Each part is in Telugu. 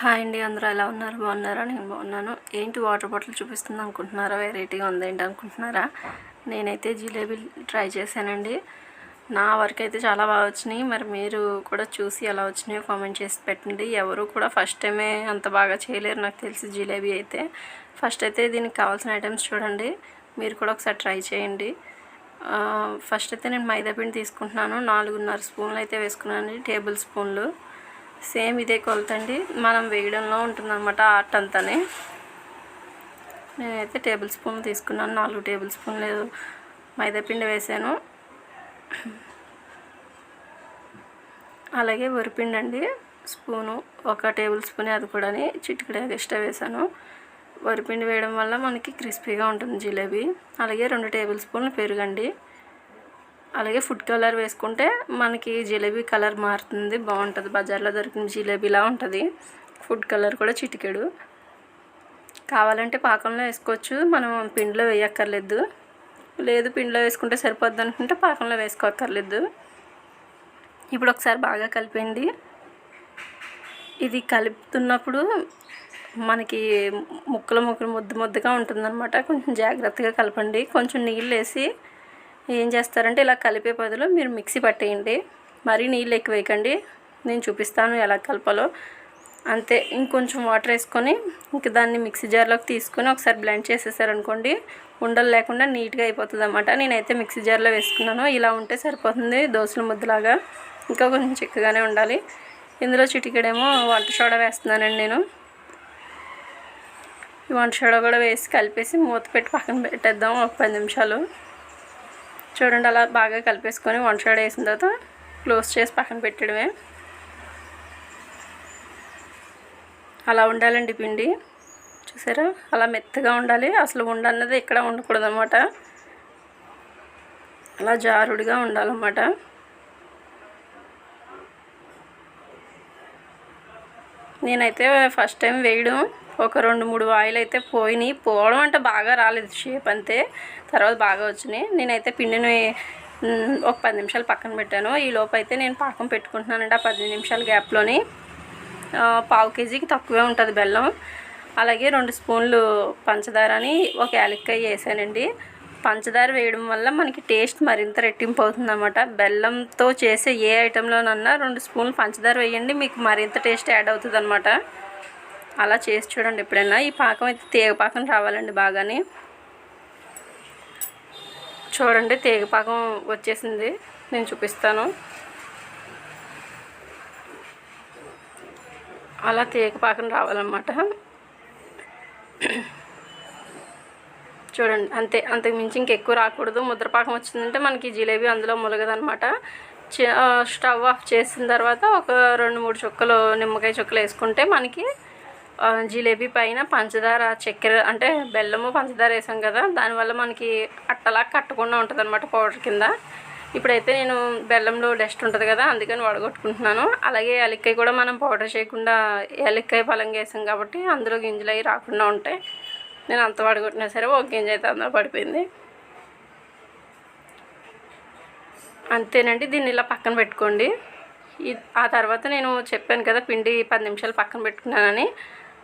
హాయ్ అండి అందరూ ఎలా ఉన్నారు? బాగున్నారా? నేను బాగున్నాను. ఏంటి వాటర్ బాటిల్ చూపిస్తుంది అనుకుంటున్నారా? వెరైటీగా ఉందేంటి అనుకుంటున్నారా? నేనైతే జిలేబీ ట్రై చేశానండి. నా వరకు అయితే చాలా బాగా వచ్చినాయి. మరి మీరు కూడా చూసి ఎలా వచ్చినాయో కామెంట్ చేసి పెట్టండి. ఎవరు కూడా ఫస్ట్ టైమే అంత బాగా చేయలేరు నాకు తెలిసి జిలేబీ అయితే. ఫస్ట్ అయితే దీనికి కావాల్సిన ఐటమ్స్ చూడండి. మీరు కూడా ఒకసారి ట్రై చేయండి. ఫస్ట్ అయితే నేను మైదా పిండి తీసుకుంటున్నాను. నాలుగున్నర స్పూన్లు అయితే వేసుకున్నాను టేబుల్ స్పూన్లు. సేమ్ ఇదే కొలత అండి. మనం వేయడంలో ఉంటుందన్నమాట ఆర్ట్ అంతానే. నేనైతే టేబుల్ స్పూన్ తీసుకున్నాను. నాలుగు టేబుల్ స్పూన్లు లేదు మైదాపిండి వేసాను. అలాగే వరిపిండి అండి. స్పూను ఒక టేబుల్ స్పూన్ అది కూడా చిటికడే ఎక్స్ట్రా వేసాను. వరిపిండి వేయడం వల్ల మనకి క్రిస్పీగా ఉంటుంది జిలేబీ. అలాగే రెండు టేబుల్ స్పూన్లు పెరుగండి. అలాగే ఫుడ్ కలర్ వేసుకుంటే మనకి జిలేబీ కలర్ మారుతుంది బాగుంటుంది. బజార్లో దొరికిన జిలేబీలా ఉంటుంది. ఫుడ్ కలర్ కూడా చిటికెడు. కావాలంటే పాకంలో వేసుకోవచ్చు. మనం పిండిలో వేయక్కర్లేదు. లేదు పిండిలో వేసుకుంటే సరిపోద్ది అనుకుంటే పాకంలో వేసుకోక్కర్లేదు. ఇప్పుడు ఒకసారి బాగా కలిపండి ఇది కలుపుతున్నప్పుడు మనకి ముక్కలు ముక్కలు ముద్ద ముద్దగా ఉంటుందన్నమాట. కొంచెం జాగ్రత్తగా కలపండి. కొంచెం నీళ్ళు వేసి ఏం చేస్తారంటే ఇలా కలిపే బదులు మీరు మిక్సీ పట్టేయండి. మరీ నీళ్ళు ఎక్కువ వేయకండి. నేను చూపిస్తాను ఎలా కలపాలో. అంతే ఇంకొంచెం వాటర్ వేసుకొని ఇంక దాన్ని మిక్సీ జార్లోకి తీసుకొని ఒకసారి బ్లెండ్ చేసేసారనుకోండి ఉండలు లేకుండా నీట్గా అయిపోతుంది అనమాట నేనైతే మిక్సీ జార్లో వేసుకున్నాను. ఇలా ఉంటే సరిపోతుంది దోశల ముద్దలాగా. ఇంకా కొంచెం చిక్కగానే ఉండాలి. ఇందులో చిటికెడేమో వంట సోడా వేస్తున్నానండి నేను. ఈ వంట సోడా కూడా వేసి కలిపేసి మూత పెట్టి పక్కన పెట్టేద్దాం ఒక పది నిమిషాలు. చూడండి అలా బాగా కలిపేసుకొని వన్ సోడా వేసిన తర్వాత క్లోజ్ చేసి పక్కన పెట్టడమే. అలా ఉండాలండి పిండి. చూసారా? అలా మెత్తగా ఉండాలి. అసలు ఉండన్నది ఇక్కడ ఉండకూడదు అనమాట అలా జారుడుగా ఉండాలన్నమాట. నేనైతే ఫస్ట్ టైం వేయడం. ఒక రెండు మూడు వాయిల్ అయితే పోయినాయి. పోవడం అంటే బాగా రాలేదు షేప్ అంతే. తర్వాత బాగా వచ్చినాయి. నేనైతే పిండిని ఒక పది నిమిషాలు పక్కన పెట్టాను. ఈ లోపు అయితే నేను పాకం పెట్టుకుంటున్నానండి ఆ పది నిమిషాల గ్యాప్లోని. పావు కేజీకి తక్కువే ఉంటుంది బెల్లం. అలాగే రెండు స్పూన్లు పంచదారని ఒక యాలక్కాయ వేసానండి. పంచదార వేయడం వల్ల మనకి టేస్ట్ మరింత రెట్టింపు అవుతుంది అనమాట బెల్లంతో చేసే ఏ ఐటెంలోనన్నా రెండు స్పూన్లు పంచదార వేయండి మీకు మరింత టేస్ట్ యాడ్ అవుతుంది అనమాట అలా చేసి చూడండి ఎప్పుడైనా. ఈ పాకం అయితే తీగపాకం రావాలండి బాగానే. చూడండి తీగపాకం వచ్చేసింది. నేను చూపిస్తాను. అలా తీగ పాకం రావాలన్నమాట. చూడండి అంతే. అంతకు మించి ఇంకెక్కువ రాకూడదు. ముద్రపాకం వచ్చిందంటే మనకి జిలేబీ అందులో ములగదనమాట స్టవ్ ఆఫ్ చేసిన తర్వాత ఒక రెండు మూడు చుక్కలు నిమ్మకాయ చుక్కలు వేసుకుంటే మనకి జిలేబీ పైన పంచదార చక్కెర అంటే బెల్లము పంచదార వేసాం కదా. దానివల్ల మనకి అట్టలా కట్టకుండా ఉంటుంది అనమాట పౌడర్ కింద. ఇప్పుడైతే నేను బెల్లంలో డస్ట్ ఉంటుంది కదా అందుకని వడగొట్టుకుంటున్నాను. అలాగే యాలక్కాయ కూడా మనం పౌడర్ చేయకుండా యాలక్కాయ పలంగా వేసాం కాబట్టి అందులో గింజలు అవి రాకుండా ఉంటాయి నేను అంత వడగొట్టినా సరే ఒక గింజ అయితే అందులో పడిపోయింది. అంతేనండి దీన్ని ఇలా పక్కన పెట్టుకోండి. ఆ తర్వాత నేను చెప్పాను కదా పిండి పది నిమిషాలు పక్కన పెట్టుకున్నానని.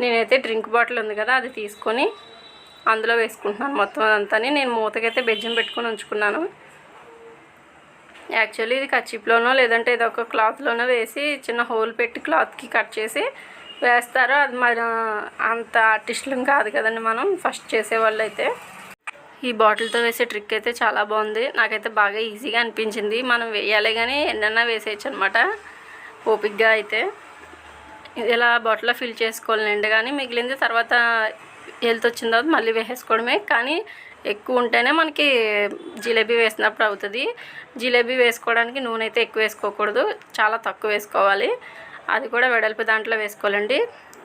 నేనైతే డ్రింక్ బాటిల్ ఉంది కదా అది తీసుకొని అందులో వేసుకుంటున్నాను. మొత్తం అదంతా నేను మూతకైతే బెజ్జం పెట్టుకొని ఉంచుకున్నాను. యాక్చువల్లీ ఇది కచ్చిప్లోనో లేదంటే ఏదో ఒక క్లాత్లోనో వేసి చిన్న హోల్ పెట్టి క్లాత్కి కట్ చేసి వేస్తారు అది మరి అంత ఆర్టిస్టులం కాదు కదండి మనం ఫస్ట్ చేసేవాళ్ళు అయితే ఈ బాటిల్తో వేసే ట్రిక్ అయితే చాలా బాగుంది. నాకైతే బాగా ఈజీగా అనిపించింది. మనం వేయాలి కానీ ఎన్నైనా వేసేయచ్చు అనమాట ఓపిక్గా అయితే. ఇలా బాటిల్లో ఫిల్ చేసుకోవాలండి కానీ మిగిలింది తర్వాత వెళ్తూ వచ్చిన తర్వాత మళ్ళీ వేసేసుకోవడమే. కానీ ఎక్కువ ఉంటేనే మనకి జిలేబీ వేసినప్పుడు అవుతుంది. జిలేబీ వేసుకోవడానికి నూనె అయితే ఎక్కువ వేసుకోకూడదు. చాలా తక్కువ వేసుకోవాలి. అది కూడా వెడల్పు దాంట్లో వేసుకోవాలండి.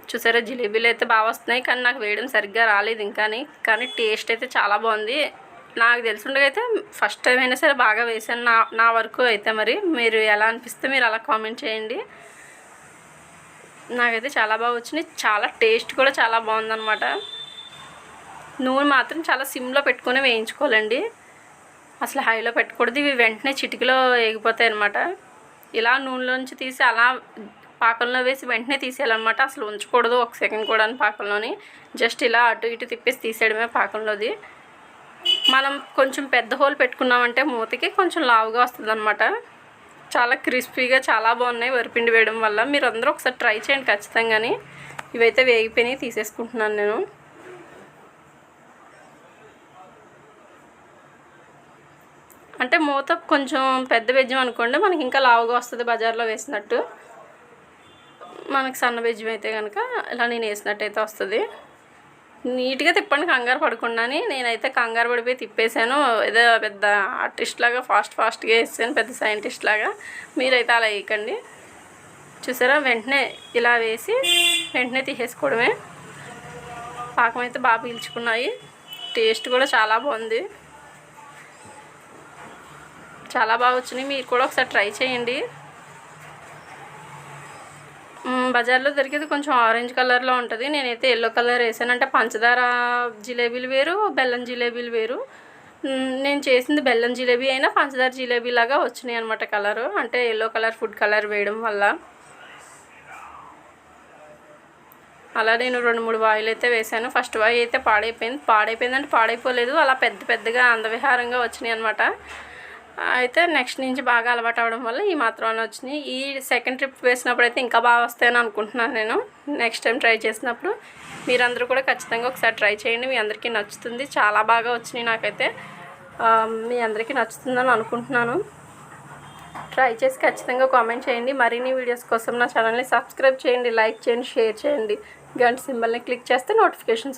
చూసారా జిలేబీలు అయితే బాగా వస్తున్నాయి కానీ నాకు వేయడం సరిగ్గా రాలేదు ఇంకా కానీ టేస్ట్ అయితే చాలా బాగుంది. నాకు తెలిసిండగా అయితే ఫస్ట్ టైం అయినా సరే బాగా వేసాను నా నా వరకు అయితే మరి. మీరు ఎలా అనిపిస్తే మీరు అలా కామెంట్ చేయండి. నాకైతే చాలా బాగా వచ్చినాయి. చాలా టేస్ట్ కూడా చాలా బాగుందన్నమాట. నూనె మాత్రం చాలా సిమ్లో పెట్టుకొని వేయించుకోవాలండి. అసలు హైలో పెట్టకూడదు. ఇవి వెంటనే చిటికలో ఎగిపోతాయి అనమాట ఇలా నూనెలోంచి తీసి అలా పాకంలో వేసి వెంటనే తీసేయాలన్నమాట. అసలు ఉంచకూడదు ఒక సెకండ్ కూడా పాకంలోని. జస్ట్ ఇలా అటు ఇటు తిప్పేసి తీసేయడమే పాకంలోది. మనం కొంచెం పెద్ద హోల్ పెట్టుకున్నామంటే మూతకి కొంచెం లావుగా వస్తుంది అనమాట చాలా క్రిస్పీగా చాలా బాగున్నాయి వరిపిండి వేయడం వల్ల. మీరు అందరూ ఒకసారి ట్రై చేయండి ఖచ్చితంగా ఇవైతే వేగిపోయినాయి తీసేసుకుంటున్నాను నేను. అంటే మూత కొంచెం పెద్ద బెజ్జం అనుకోండి మనకి ఇంకా లావుగా వస్తుంది బజార్లో వేసినట్టు. మనకి సన్న బెజ్జం అయితే కనుక ఇలా నేను వేసినట్టు అయితే వస్తుంది. నీట్గా తిప్పండి కంగారు పడకుండాని నేనైతే కంగారు పడిపోయి తిప్పేశాను. ఏదో పెద్ద ఆర్టిస్ట్ లాగా ఫాస్ట్ ఫాస్ట్గా వేసాను పెద్ద సైంటిస్ట్ లాగా. మీరైతే అలా వేయకండి. చూసారా? వెంటనే ఇలా వేసి వెంటనే తీసేసుకోవడమే. పాకం అయితే బాగా పీల్చుకున్నాయి. టేస్ట్ కూడా చాలా బాగుంది. చాలా బాగా వచ్చినాయి. మీరు కూడా ఒకసారి ట్రై చేయండి. బజార్లో దొరికేది కొంచెం ఆరెంజ్ కలర్లో ఉంటుంది. నేనైతే ఎల్లో కలర్ వేసాను. అంటే పంచదార జిలేబీలు వేరు బెల్లం జిలేబీలు వేరు. నేను చేసింది బెల్లం జిలేబీ అయినా పంచదార జిలేబీ లాగా వచ్చినాయి అనమాట కలరు. అంటే ఎల్లో కలర్ ఫుడ్ కలర్ వేయడం వల్ల. అలా నేను రెండు మూడు వాయిలు అయితే వేసాను. ఫస్ట్ వాయి అయితే పాడైపోయింది. పాడైపోయిందంటే పాడైపోలేదు. అలా పెద్ద పెద్దగా అందవిహారంగా వచ్చినాయి అనమాట అయితే నెక్స్ట్ నుంచి బాగా అలవాటు అవడం వల్ల ఈ మాత్రం అని వచ్చినాయి. ఈ సెకండ్ ట్రిప్ వేసినప్పుడు అయితే ఇంకా బాగా వస్తాయని అనుకుంటున్నాను నేను. నెక్స్ట్ టైం ట్రై చేసినప్పుడు మీరందరూ కూడా ఖచ్చితంగా ఒకసారి ట్రై చేయండి. మీ అందరికీ నచ్చుతుంది. చాలా బాగా వచ్చినాయి నాకైతే. మీ అందరికీ నచ్చుతుందని అనుకుంటున్నాను. ట్రై చేసి ఖచ్చితంగా కామెంట్ చేయండి. మరిన్ని వీడియోస్ కోసం నా ఛానల్ని సబ్స్క్రైబ్ చేయండి లైక్ చేయండి షేర్ చేయండి. గంట సింబల్ని క్లిక్ చేస్తే నోటిఫికేషన్స్